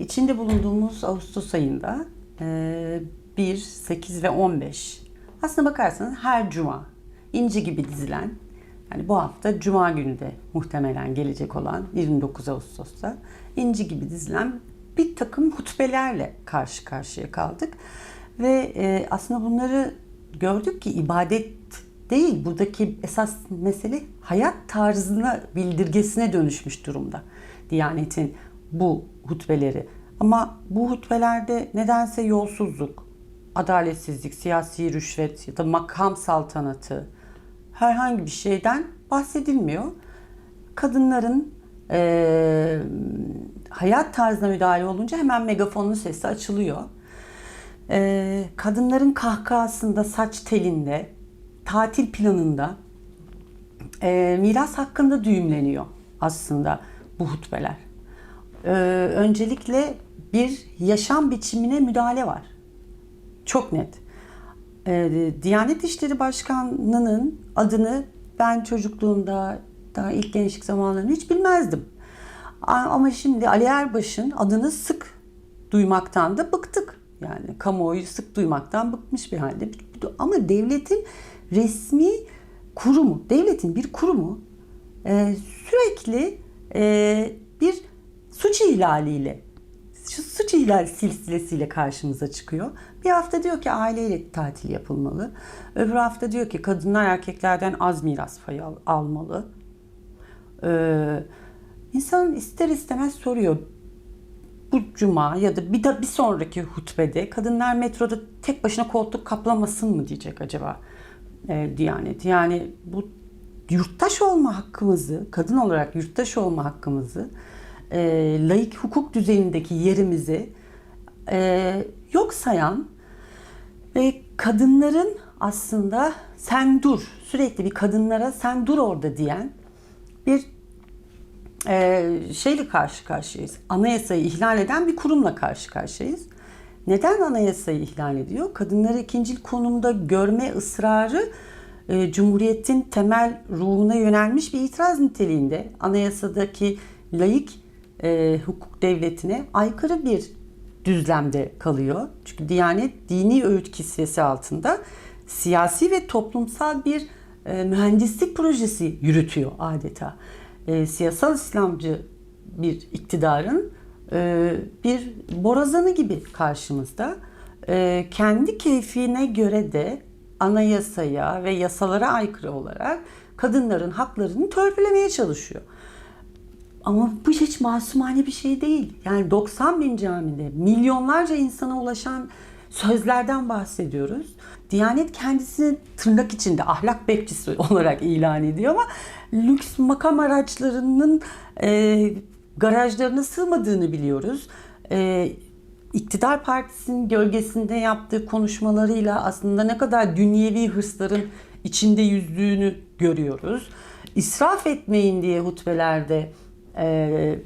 İçinde bulunduğumuz Ağustos ayında e, 1, 8 ve 15 aslına bakarsanız her cuma inci gibi dizilen yani bu hafta cuma günü de muhtemelen gelecek olan 29 Ağustos'ta inci gibi dizilen bir takım hutbelerle karşı karşıya kaldık. Ve e, aslında bunları gördük ki ibadet değil buradaki esas mesele hayat tarzına bildirgesine dönüşmüş durumda. Diyanetin bu hutbeleri. Ama bu hutbelerde nedense yolsuzluk, adaletsizlik, siyasi rüşvet ya da makam saltanatı herhangi bir şeyden bahsedilmiyor. Kadınların eee, hayat tarzına müdahale olunca hemen megafonun sesi açılıyor. Eee, kadınların kahkahasında, saç telinde, tatil planında eee, miras hakkında düğümleniyor aslında bu hutbeler. Eee, öncelikle bir yaşam biçimine müdahale var. Çok net. Ee, Diyanet İşleri Başkanlığı'nın adını ben çocukluğumda daha ilk gençlik zamanlarında hiç bilmezdim. Ama şimdi Ali Erbaş'ın adını sık duymaktan da bıktık. Yani kamuoyu sık duymaktan bıkmış bir halde. Ama devletin resmi kurumu, devletin bir kurumu e, sürekli e, bir suç ihlaliyle şu suç ihlal silsilesiyle karşımıza çıkıyor. Bir hafta diyor ki aileyle tatil yapılmalı. Öbür hafta diyor ki kadınlar erkeklerden az miras payı al- almalı. Ee, insan ister istemez soruyor. Bu cuma ya da bir de bir sonraki hutbede kadınlar metroda tek başına koltuk kaplamasın mı diyecek acaba e, Diyanet. Yani bu yurttaş olma hakkımızı, kadın olarak yurttaş olma hakkımızı, e, laik hukuk düzenindeki yerimizi e, yok sayan ve kadınların aslında sen dur, sürekli bir kadınlara sen dur orada diyen bir e, şeyle karşı karşıyayız. Anayasayı ihlal eden bir kurumla karşı karşıyayız. Neden anayasayı ihlal ediyor? Kadınları ikincil konumda görme ısrarı e, Cumhuriyet'in temel ruhuna yönelmiş bir itiraz niteliğinde. Anayasadaki laik e, hukuk devletine aykırı bir düzlemde kalıyor. Çünkü Diyanet dini öğüt kisvesi altında siyasi ve toplumsal bir e, mühendislik projesi yürütüyor adeta. E, siyasal İslamcı bir iktidarın e, bir borazanı gibi karşımızda. E, kendi keyfine göre de anayasaya ve yasalara aykırı olarak kadınların haklarını törpülemeye çalışıyor. Ama bu hiç masumane bir şey değil. Yani 90 bin camide milyonlarca insana ulaşan sözlerden bahsediyoruz. Diyanet kendisini tırnak içinde ahlak bekçisi olarak ilan ediyor ama lüks makam araçlarının e, garajlarına sığmadığını biliyoruz. E, İktidar Partisi'nin gölgesinde yaptığı konuşmalarıyla aslında ne kadar dünyevi hırsların içinde yüzdüğünü görüyoruz. İsraf etmeyin diye hutbelerde e,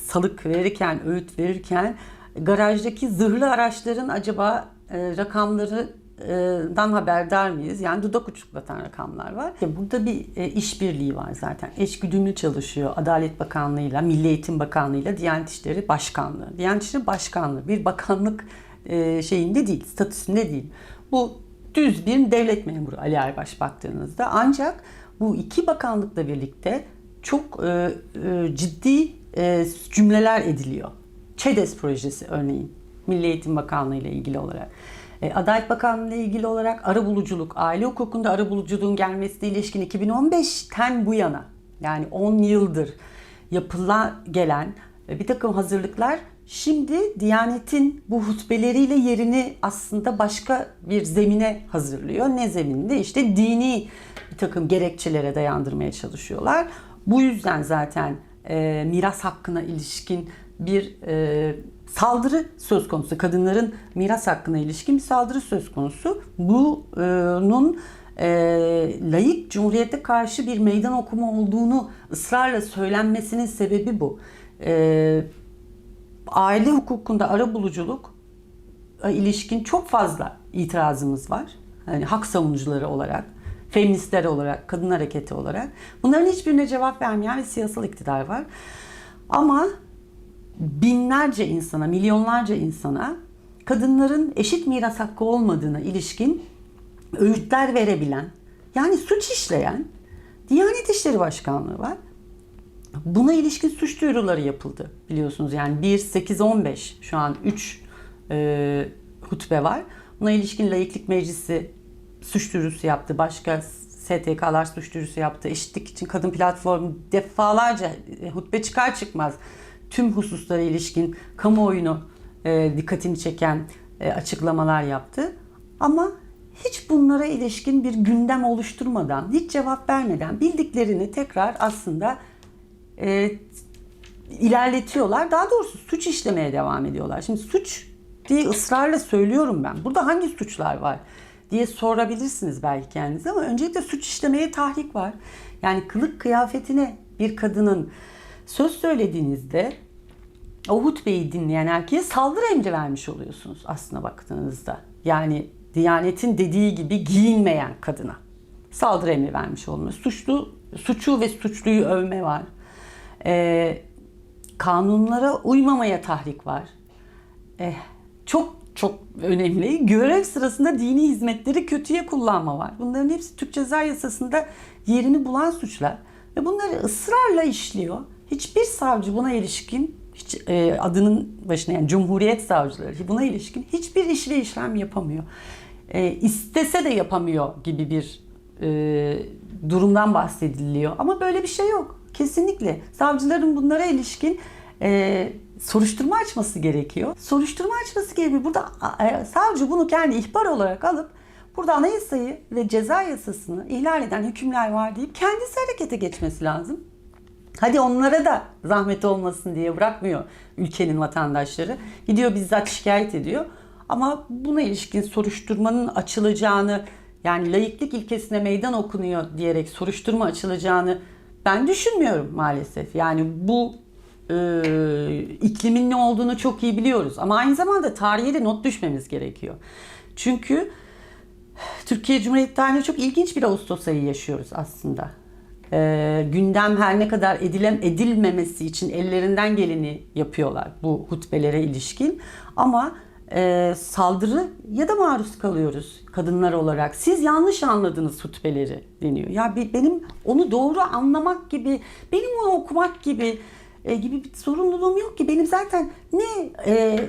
salık verirken, öğüt verirken garajdaki zırhlı araçların acaba e, rakamlarından haberdar mıyız? Yani dudak uçuklatan rakamlar var. Burada bir e, işbirliği var zaten. Eşgüdümlü çalışıyor Adalet Bakanlığı'yla, Milli Eğitim Bakanlığı'yla Diyanet İşleri Başkanlığı. Diyanet İşleri Başkanlığı bir bakanlık e, şeyinde değil, statüsünde değil. Bu düz bir devlet memuru Ali Erbaş baktığınızda. Ancak bu iki bakanlıkla birlikte çok e, e, ciddi e, cümleler ediliyor. ÇEDES projesi örneğin Milli Eğitim Bakanlığı ile ilgili olarak. E, Adalet Bakanlığı ile ilgili olarak arabuluculuk, aile hukukunda arabuluculuğun gelmesine ilişkin 2015'ten bu yana yani 10 yıldır yapılan gelen e, bir takım hazırlıklar şimdi Diyanet'in bu hutbeleriyle yerini aslında başka bir zemine hazırlıyor. Ne zeminde? İşte dini bir takım gerekçelere dayandırmaya çalışıyorlar. Bu yüzden zaten e, miras hakkına ilişkin bir e, saldırı söz konusu. Kadınların miras hakkına ilişkin bir saldırı söz konusu. Bunun e, layık cumhuriyete karşı bir meydan okuma olduğunu ısrarla söylenmesinin sebebi bu. E, aile hukukunda arabuluculuk e, ilişkin çok fazla itirazımız var. Yani hak savunucuları olarak, feministler olarak, kadın hareketi olarak. Bunların hiçbirine cevap vermeyen bir siyasal iktidar var. Ama binlerce insana, milyonlarca insana kadınların eşit miras hakkı olmadığına ilişkin öğütler verebilen, yani suç işleyen Diyanet İşleri Başkanlığı var. Buna ilişkin suç duyuruları yapıldı biliyorsunuz. Yani 1, 8, 15 şu an 3 e, hutbe var. Buna ilişkin Layıklık Meclisi suç duyurusu yaptı. Başka STK'lar suç duyurusu yaptı. Eşitlik için Kadın Platformu defalarca e, hutbe çıkar çıkmaz tüm hususlara ilişkin kamuoyunu e, dikkatini çeken e, açıklamalar yaptı. Ama hiç bunlara ilişkin bir gündem oluşturmadan, hiç cevap vermeden bildiklerini tekrar aslında e, ilerletiyorlar. Daha doğrusu suç işlemeye devam ediyorlar. Şimdi suç diye ısrarla söylüyorum ben. Burada hangi suçlar var diye sorabilirsiniz belki kendinize ama öncelikle suç işlemeye tahrik var. Yani kılık kıyafetine bir kadının söz söylediğinizde o hutbeyi dinleyen erkeğe saldırı emri vermiş oluyorsunuz aslına baktığınızda. Yani Diyanet'in dediği gibi giyinmeyen kadına saldırı emri vermiş olmuş. Suçlu, suçu ve suçluyu övme var. Ee, kanunlara uymamaya tahrik var. Ee, çok çok önemli. Görev sırasında dini hizmetleri kötüye kullanma var. Bunların hepsi Türk Ceza Yasası'nda yerini bulan suçlar. Ve bunları ısrarla işliyor. Hiçbir savcı buna ilişkin hiç, e, adının başına yani Cumhuriyet Savcıları buna ilişkin hiçbir iş ve işlem yapamıyor. E, istese de yapamıyor gibi bir e, durumdan bahsediliyor. Ama böyle bir şey yok. Kesinlikle. Savcıların bunlara ilişkin e, soruşturma açması gerekiyor. Soruşturma açması gerekiyor. Burada e, savcı bunu kendi ihbar olarak alıp burada anayasayı ve ceza yasasını ihlal eden hükümler var deyip kendisi harekete geçmesi lazım. Hadi onlara da zahmet olmasın diye bırakmıyor ülkenin vatandaşları. Gidiyor bizzat şikayet ediyor. Ama buna ilişkin soruşturmanın açılacağını yani layıklık ilkesine meydan okunuyor diyerek soruşturma açılacağını ben düşünmüyorum maalesef. Yani bu e, iklimin ne olduğunu çok iyi biliyoruz. Ama aynı zamanda tarihe de not düşmemiz gerekiyor. Çünkü Türkiye Cumhuriyeti tarihinde çok ilginç bir Ağustos ayı yaşıyoruz aslında. E, gündem her ne kadar edilem edilmemesi için ellerinden geleni yapıyorlar bu hutbelere ilişkin. Ama e, saldırı ya da maruz kalıyoruz kadınlar olarak. Siz yanlış anladınız hutbeleri deniyor. Ya benim onu doğru anlamak gibi, benim onu okumak gibi e, gibi bir sorumluluğum yok ki. Benim zaten ne e,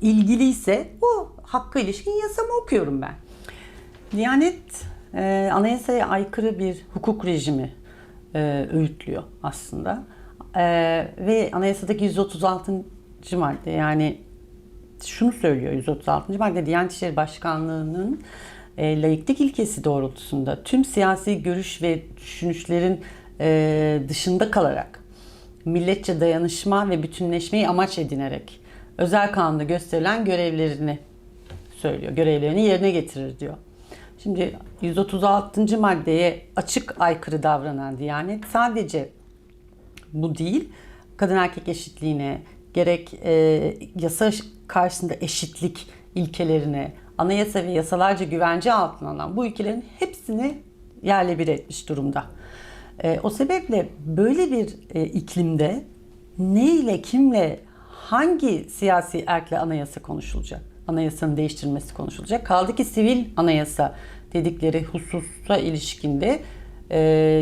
ilgiliyse o hakka ilişkin yasamı okuyorum ben. Diyanet e, anayasaya aykırı bir hukuk rejimi e, öğütlüyor aslında. E, ve anayasadaki 136. madde yani şunu söylüyor 136. madde Diyanet İşleri Başkanlığı'nın e, layıklık ilkesi doğrultusunda tüm siyasi görüş ve düşünüşlerin e, dışında kalarak milletçe dayanışma ve bütünleşmeyi amaç edinerek özel kanunda gösterilen görevlerini söylüyor. Görevlerini yerine getirir diyor. Şimdi 136. maddeye açık aykırı davranan Diyanet sadece bu değil, kadın erkek eşitliğine, gerek e, yasa karşısında eşitlik ilkelerine, anayasa ve yasalarca güvence altına alan bu ülkelerin hepsini yerle bir etmiş durumda. E, o sebeple böyle bir e, iklimde ne ile kimle hangi siyasi erkle anayasa konuşulacak? Anayasanın değiştirilmesi konuşulacak. Kaldı ki sivil anayasa dedikleri hususa ilişkinde e,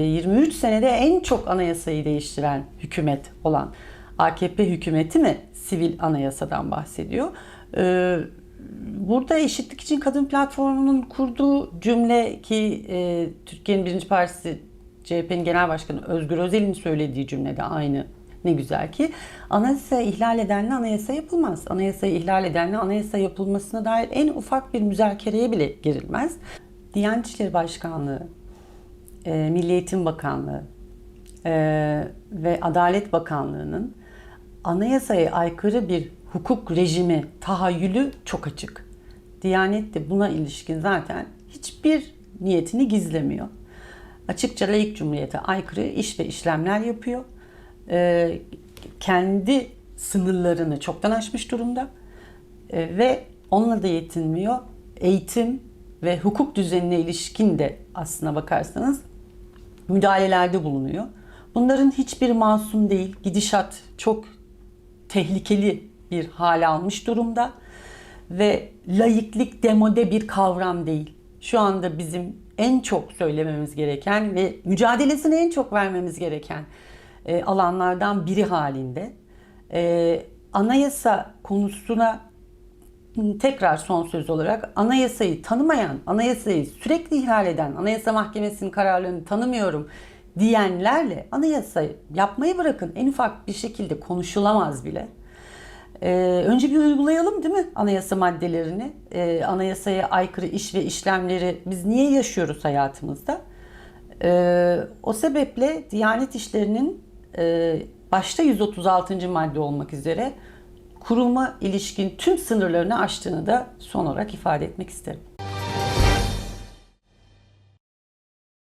23 senede en çok anayasayı değiştiren hükümet olan AKP hükümeti mi sivil anayasadan bahsediyor? E, burada eşitlik için kadın platformunun kurduğu cümle ki e, Türkiye'nin birinci partisi CHP'nin genel başkanı Özgür Özel'in söylediği cümlede aynı ne güzel ki anayasa ihlal edenle anayasa yapılmaz. Anayasayı ihlal edenle anayasa yapılmasına dair en ufak bir müzakereye bile girilmez. Diyanet İşleri Başkanlığı, e, Milli Eğitim Bakanlığı e, ve Adalet Bakanlığı'nın anayasaya aykırı bir hukuk rejimi tahayyülü çok açık. Diyanet de buna ilişkin zaten hiçbir niyetini gizlemiyor. Açıkça layık cumhuriyete aykırı iş ve işlemler yapıyor. Ee, kendi sınırlarını çoktan aşmış durumda. Ee, ve onunla da yetinmiyor. Eğitim ve hukuk düzenine ilişkin de aslına bakarsanız müdahalelerde bulunuyor. Bunların hiçbir masum değil. Gidişat çok tehlikeli bir hale almış durumda ve laiklik demode bir kavram değil. Şu anda bizim en çok söylememiz gereken ve mücadelesini en çok vermemiz gereken e, alanlardan biri halinde. E, anayasa konusuna tekrar son söz olarak anayasayı tanımayan, anayasayı sürekli ihlal eden, anayasa mahkemesinin kararlarını tanımıyorum diyenlerle anayasa yapmayı bırakın en ufak bir şekilde konuşulamaz bile. Ee, önce bir uygulayalım değil mi anayasa maddelerini? Ee, anayasaya aykırı iş ve işlemleri biz niye yaşıyoruz hayatımızda? Ee, o sebeple Diyanet İşleri'nin e, başta 136. madde olmak üzere kuruma ilişkin tüm sınırlarını aştığını da son olarak ifade etmek isterim.